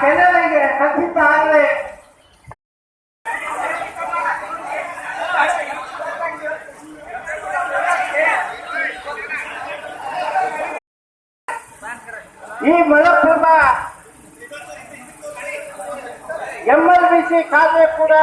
ಕೆಲವರಿಗೆ ಕಥಿತ ಆದರೆ ಈ ಮಲಪುರದ ಎಂಎಲ್ಬಿಸಿ ಖಾತೆ ಕೂಡ